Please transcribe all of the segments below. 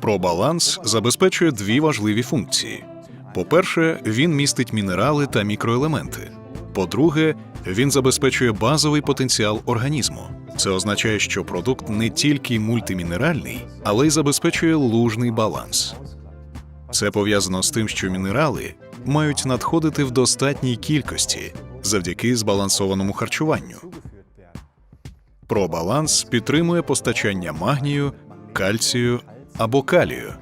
Пробаланс забезпечує дві важливі функції. По-перше, він містить мінерали та мікроелементи. По-друге, він забезпечує базовий потенціал організму. Це означає, що продукт не тільки мультимінеральний, але й забезпечує лужний баланс. Це пов'язано з тим, що мінерали мають надходити в достатній кількості завдяки збалансованому харчуванню. Пробаланс підтримує постачання магнію, кальцію або калію.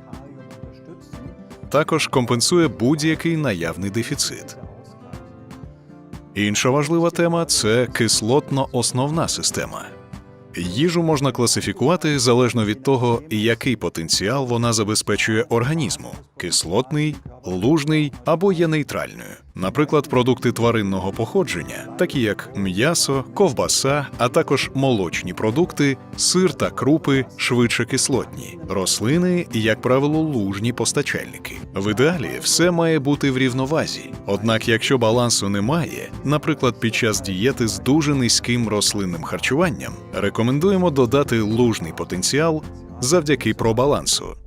Також компенсує будь-який наявний дефіцит. Інша важлива тема це кислотно-основна система. Їжу можна класифікувати залежно від того, який потенціал вона забезпечує організму: кислотний, лужний або є нейтральною. Наприклад, продукти тваринного походження, такі як м'ясо, ковбаса, а також молочні продукти, сир та крупи швидше кислотні. Рослини, як правило, лужні постачальники. В ідеалі все має бути в рівновазі. Однак, якщо балансу немає, наприклад, під час дієти з дуже низьким рослинним харчуванням, рекомендуємо додати лужний потенціал завдяки пробалансу.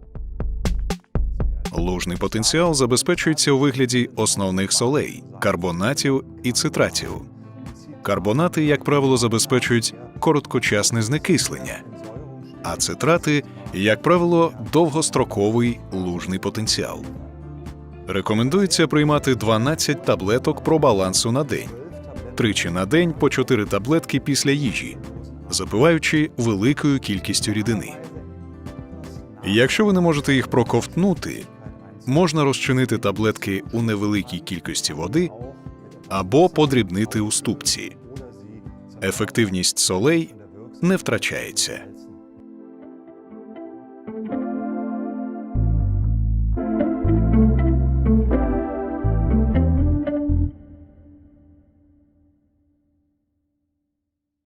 Лужний потенціал забезпечується у вигляді основних солей, карбонатів і цитратів. Карбонати, як правило, забезпечують короткочасне знекислення, а цитрати, як правило, довгостроковий лужний потенціал. Рекомендується приймати 12 таблеток пробалансу на день, тричі на день по 4 таблетки після їжі, запиваючи великою кількістю рідини. Якщо ви не можете їх проковтнути, можна розчинити таблетки у невеликій кількості води або подрібнити у ступці. Ефективність солей не втрачається.